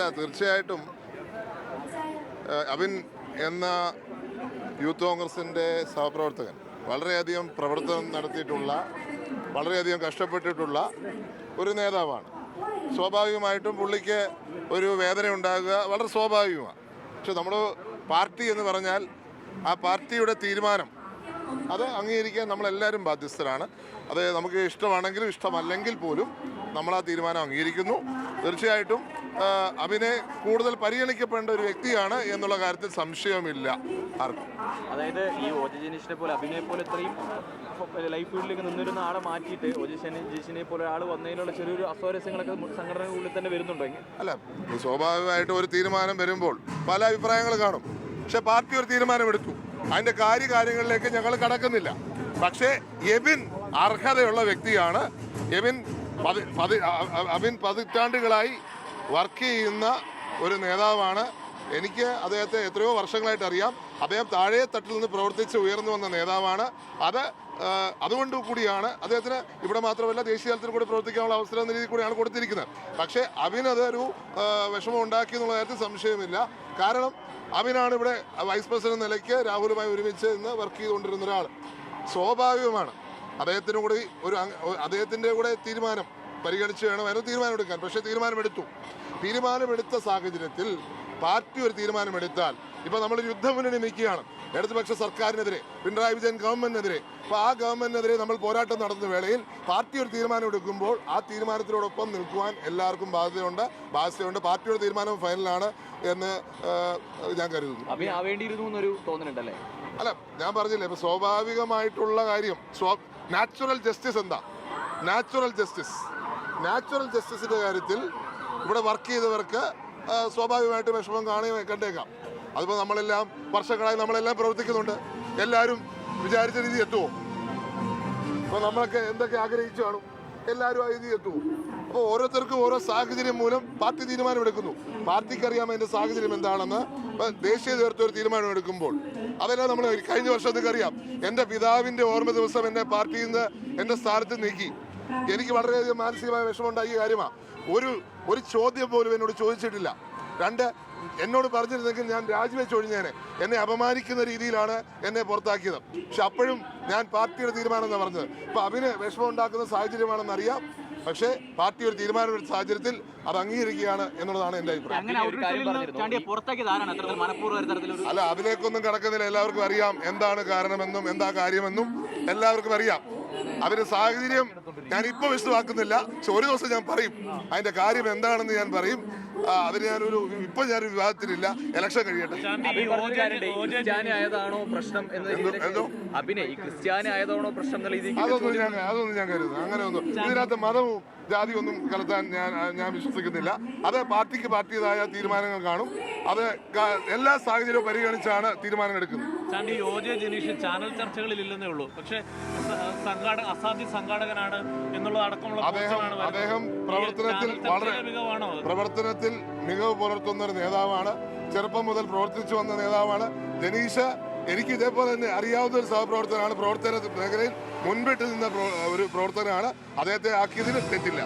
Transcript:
അല്ല തീർച്ചയായിട്ടും. അബിൻ എന്ന യൂത്ത് കോൺഗ്രസിന്റെ സഹപ്രവർത്തകൻ വളരെയധികം പ്രവർത്തനം നടത്തിയിട്ടുള്ള വളരെയധികം കഷ്ടപ്പെട്ടിട്ടുള്ള ഒരു നേതാവാണ്. സ്വാഭാവികമായിട്ടും പുള്ളിക്ക് ഒരു വേദന ഉണ്ടാകുക വളരെ സ്വാഭാവികമാണ്. പക്ഷെ നമ്മൾ പാർട്ടി എന്ന് പറഞ്ഞാൽ ആ പാർട്ടിയുടെ തീരുമാനം അത് അംഗീകരിക്കാൻ നമ്മളെല്ലാവരും ബാധ്യസ്ഥരാണ്. അത് നമുക്ക് ഇഷ്ടമാണെങ്കിലും ഇഷ്ടമല്ലെങ്കിൽ പോലും നമ്മൾ ആ തീരുമാനം അംഗീകരിക്കുന്നു. തീർച്ചയായിട്ടും ആ, കൂടുതൽ പരിഗണിക്കപ്പെടേണ്ട ഒരു വ്യക്തിയാണ് എന്നുള്ള കാര്യത്തിൽ സംശയമില്ല ആർക്കും. അതായത് ഈ ഓജ ജനീഷിനെ പോലെ അഭിനയെ പോലെ ഇത്രയും ലൈഫ് ഫീൽഡിലേക്ക് നിന്നിരുന്ന ആളെ മാറ്റിയിട്ട് ഓജ ജനീഷിനെ പോലെ ആൾ വന്നതിനുള്ള ചെറിയൊരു അസ്വാരസ്യങ്ങളൊക്കെ സംഘടനകളുള്ളിൽ തന്നെ വരുന്നുണ്ടെങ്കിൽ അല്ല സ്വാഭാവികമായിട്ട് ഒരു തീരുമാനം വരുമ്പോൾ പല അഭിപ്രായങ്ങൾ കാണും. പക്ഷെ പാർട്ടി ഒരു തീരുമാനമെടുത്തു. അതിന്റെ കാര്യകാര്യങ്ങളിലേക്ക് ഞങ്ങൾ കടക്കുന്നില്ല. പക്ഷേ എബിൻ അർഹതയുള്ള വ്യക്തിയാണ്. എബിൻ അബിൻ പതിറ്റാണ്ടുകളായി വർക്ക് ചെയ്യുന്ന ഒരു നേതാവാണ്. എനിക്ക് അദ്ദേഹത്തെ എത്രയോ വർഷങ്ങളായിട്ട് അറിയാം. അദ്ദേഹം താഴെ തട്ടിൽ നിന്ന് പ്രവർത്തിച്ച് ഉയർന്നു വന്ന നേതാവാണ്. അത് അതുകൊണ്ട് കൂടിയാണ് അദ്ദേഹത്തിന് ഇവിടെ മാത്രമല്ല ദേശീയ തലത്തിൽ കൂടി പ്രവർത്തിക്കാനുള്ള അവസരം എന്ന രീതിയിൽ കൂടിയാണ് കൊടുത്തിരിക്കുന്നത്. പക്ഷേ ആ, വിഷമം ഉണ്ടാക്കി എന്നുള്ള കാര്യത്തിൽ സംശയമില്ല. കാരണം അബിനാണ് ഇവിടെ വൈസ് പ്രസിഡന്റ് നിലയ്ക്ക് രാഹുലുമായി ഒരുമിച്ച് ഇന്ന് വർക്ക് ചെയ്തുകൊണ്ടിരുന്ന ഒരാൾ. സ്വാഭാവികമാണ്. അദ്ദേഹത്തിന് കൂടി ഒരു അദ്ദേഹത്തിന്റെ അദ്ദേഹത്തിന്റെ കൂടെ തീരുമാനം പരിഗണിച്ച് വേണം അതിന് തീരുമാനമെടുക്കാൻ. പക്ഷേ തീരുമാനമെടുത്തു. തീരുമാനമെടുത്ത സാഹചര്യത്തിൽ പാർട്ടി ഒരു തീരുമാനമെടുത്താൽ ഇപ്പൊ നമ്മൾ യുദ്ധമുന്നണി നിൽക്കുകയാണ് ഇടതുപക്ഷ സർക്കാരിനെതിരെ പിണറായി വിജയൻ ഗവൺമെന്റിനെതിരെ. അപ്പോൾ ആ ഗവൺമെന്റിനെതിരെ നമ്മൾ പോരാട്ടം നടത്തുന്ന വേളയിൽ പാർട്ടി ഒരു തീരുമാനം എടുക്കുമ്പോൾ ആ തീരുമാനത്തിനോടൊപ്പം നിൽക്കുവാൻ എല്ലാവർക്കും ബാധ്യതയുണ്ട്. ബാധ്യതയുണ്ട്. പാർട്ടിയുടെ തീരുമാനം ഫൈനലാണ് എന്ന് ഞാൻ കരുതുന്നു. അല്ല ഞാൻ പറഞ്ഞില്ലേ ഇപ്പൊ സ്വാഭാവികമായിട്ടുള്ള കാര്യം നാച്ചുറൽ ജസ്റ്റിസ് എന്താ? നാച്ചുറൽ ജസ്റ്റിസ് നാച്ചുറൽ ജസ്റ്റിസിന്റെ കാര്യത്തിൽ ഇവിടെ വർക്ക് ചെയ്തവർക്ക് സ്വാഭാവികമായിട്ട് വിഷമം കാണുകയും കണ്ടേക്കാം. അതിപ്പോൾ നമ്മളെല്ലാം വർഷങ്ങളായി നമ്മളെല്ലാം പ്രവർത്തിക്കുന്നുണ്ട്. എല്ലാവരും വിചാരിച്ച രീതി എത്തുമോ അപ്പോൾ നമ്മളൊക്കെ എന്തൊക്കെ ആഗ്രഹിച്ചു കാണും? എല്ലാവരും ആ രീതി എത്തുമോ അപ്പോൾ ഓരോരുത്തർക്കും ഓരോ സാഹചര്യം മൂലം പാർട്ടി തീരുമാനമെടുക്കുന്നു പാർട്ടിക്ക് അറിയാം അതിന്റെ സാഹചര്യം എന്താണെന്ന്? ദേശീയ നേതൃത്വം ഒരു തീരുമാനമെടുക്കുമ്പോൾ അതെല്ലാം നമ്മൾ കഴിഞ്ഞ വർഷം നിങ്ങൾക്ക് അറിയാം. എന്റെ പിതാവിന്റെ ഓർമ്മ ദിവസം എന്നെ പാർട്ടിയിൽ നിന്ന് എന്റെ സ്ഥാനത്ത് നീക്കി. എനിക്ക് വളരെയധികം മാനസികമായ വിഷമമുണ്ടാക്കിയ കാര്യമാണ് ഒരു ഒരു ചോദ്യം പോലും എന്നോട് ചോദിച്ചിട്ടില്ല. രണ്ട് എന്നോട് പറഞ്ഞിരുന്നെങ്കിൽ ഞാൻ രാജിവെച്ച് ഒഴിഞ്ഞേനെ. എന്നെ അപമാനിക്കുന്ന രീതിയിലാണ് എന്നെ പുറത്താക്കിയത്. പക്ഷെ അപ്പോഴും ഞാൻ പാർട്ടിയുടെ തീരുമാനം എന്നാണ് പറഞ്ഞത്. അപ്പോൾ അഭിന് വിഷമം ഉണ്ടാക്കുന്ന സാഹചര്യമാണെന്ന് അറിയാം. പക്ഷേ പാർട്ടി ഒരു തീരുമാനമെടുത്ത സാഹചര്യത്തിൽ അത് അംഗീകരിക്കുകയാണ് എന്നുള്ളതാണ് എന്റെ അഭിപ്രായം. അല്ല അതിലേക്കൊന്നും കടക്കുന്നില്ല. എല്ലാവർക്കും അറിയാം എന്താണ് കാരണമെന്നും എന്താ കാര്യമെന്നും എല്ലാവർക്കും അറിയാം. അവർ സാഹചര്യം ഞാൻ ഇപ്പൊ വിശദമാക്കുന്നില്ല. പക്ഷെ ഒരു ദിവസം ഞാൻ പറയും. അതിന്റെ കാര്യം എന്താണെന്ന് ഞാൻ പറയും. അതിന് ഞാനൊരു ഇപ്പൊ ഞാൻ വിവാദത്തിലില്ല ഇലക്ഷൻ കഴിയട്ടെ. അഭിനയ് പറഞ്ഞാലുണ്ട്, ആയതാണോ പ്രശ്നം എന്ന രീതിയിലേക്ക് എന്തോ? ഈ ക്രിസ്ത്യാനി ആയതാണോ പ്രശ്നം എന്ന രീതിക്ക് അതൊന്നും ഞാൻ അതൊന്നും ഞാൻ കരുതുന്നു അങ്ങനെ ഒന്നും. ഇതിനകത്ത് മതവും ജാതി ഒന്നും കലർത്താൻ ഞാൻ ഞാൻ വിശ്വസിക്കുന്നില്ല. അത് പാർട്ടിക്ക് പാർട്ടിയതായ തീരുമാനങ്ങൾ കാണും. അത് എല്ലാ സാഹചര്യവും പരിഗണിച്ചാണ് തീരുമാനം എടുക്കുന്നത് Chandy O J Janeesh channel ചർച്ചകളിൽ ഇല്ലെന്നേ ഉള്ളൂ. പക്ഷെ സംഘാടക അസാധ്യ സംഘാടകനാണ് എന്നുള്ളത് അടക്കമുള്ള അദ്ദേഹം പ്രവർത്തനത്തിൽ വളരെ പ്രവർത്തനത്തിൽ മികവ് പുലർത്തുന്ന ഒരു നേതാവാണ്. ചെറുപ്പം മുതൽ പ്രവർത്തിച്ചു വന്ന നേതാവാണ്. ജനീഷ് എനിക്ക് ഇതേപോലെ തന്നെ അറിയാവുന്ന ഒരു സഹപ്രവർത്തകനാണ്. പ്രവർത്തന മേഖലയിൽ മുൻപിട്ട് നിന്ന ഒരു പ്രവർത്തകനാണ്. അദ്ദേഹത്തെ ആക്കിയതിൽ തെറ്റില്ല.